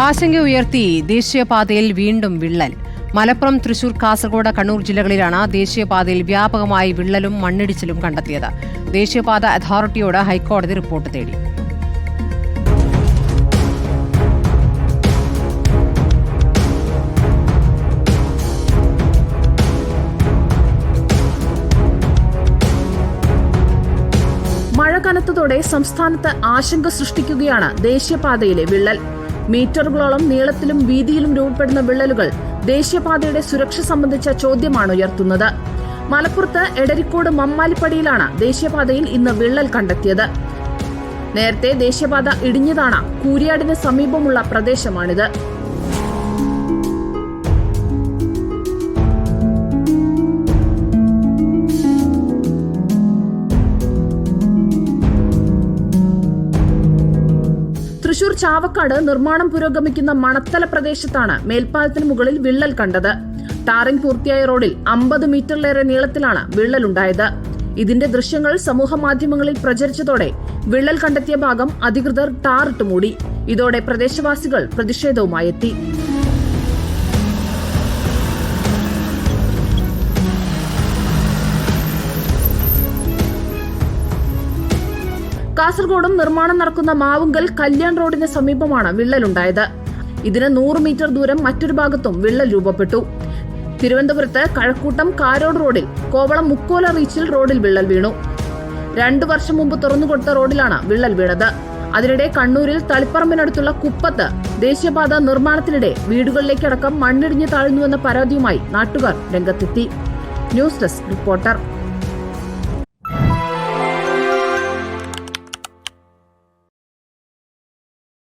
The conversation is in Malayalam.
ആശങ്ക ഉയർത്തി ദേശീയപാതയിൽ വീണ്ടും വിള്ളൽ. മലപ്പുറം തൃശൂർ കാസർഗോഡ് കണ്ണൂർ ജില്ലകളിലാണ് ദേശീയപാതയിൽ വ്യാപകമായി വിള്ളലും മണ്ണിടിച്ചിലും കണ്ടെത്തിയത്. ദേശീയപാത അതോറിറ്റിയോട് ഹൈക്കോടതി റിപ്പോർട്ട് തേടി. മഴ കനത്തതോടെ സംസ്ഥാനത്ത് ആശങ്ക സൃഷ്ടിക്കുകയാണ് ദേശീയപാതയിലെ വിള്ളൽ. മീറ്ററുകളോളം നീളത്തിലും വീതിയിലും രൂപപ്പെടുന്ന വിള്ളലുകൾ ദേശീയപാതയുടെ സുരക്ഷ സംബന്ധിച്ച ചോദ്യമാണ് ഉയർത്തുന്നത്. മലപ്പുറത്ത് എടരിക്കോട് മമ്മാലിപ്പടിയിലാണ് ദേശീയപാതയിൽ ഇന്ന് വിള്ളൽ കണ്ടെത്തിയത്. നേരത്തെ ദേശീയപാത ഇടിഞ്ഞതാണ്. കൂരിയാടിന് സമീപമുള്ള പ്രദേശമാണിത്. തൃശൂർ ചാവക്കാട് നിർമ്മാണം പുരോഗമിക്കുന്ന മണത്തല പ്രദേശത്താണ് മേൽപ്പാലത്തിന് മുകളിൽ വിള്ളൽ കണ്ടത്. ടാറിംഗ് പൂർത്തിയായ റോഡിൽ അമ്പത് മീറ്ററിലേറെ നീളത്തിലാണ് വിള്ളലുണ്ടായത്. ഇതിന്റെ ദൃശ്യങ്ങൾ സമൂഹ മാധ്യമങ്ങളിൽ പ്രചരിച്ചതോടെ വിള്ളൽ കണ്ടെത്തിയ ഭാഗം അധികൃതർ ടാറിട്ട് മൂടി. ഇതോടെ പ്രദേശവാസികൾ പ്രതിഷേധവുമായി എത്തി. കാസർഗോഡും നിർമ്മാണം നടക്കുന്ന മാവുങ്കൽ കല്യാൺ റോഡിന് സമീപമാണ് വിള്ളലുണ്ടായത്. ഇതിന് നൂറ് മീറ്റർ ദൂരം മറ്റൊരു ഭാഗത്തും വിള്ളൽ രൂപപ്പെട്ടു. തിരുവനന്തപുരത്ത് കഴക്കൂട്ടം കാരോട് റോഡിൽ കോവളം മുക്കോല റീച്ചിൽ റോഡിൽ വിള്ളൽ വീണു. രണ്ടു വർഷം മുമ്പ് തുറന്നുകൊടുത്ത റോഡിലാണ് വിള്ളൽ വീണത്. അതിനിടെ കണ്ണൂരിൽ തളിപ്പറമ്പിനടുത്തുള്ള കുപ്പത്ത് ദേശീയപാത നിർമ്മാണത്തിനിടെ വീടുകളിലേക്കടക്കം മണ്ണിടിഞ്ഞു താഴ്ന്നുവെന്ന പരാതിയുമായി നാട്ടുകാർ രംഗത്തെത്തി. News desk reporter.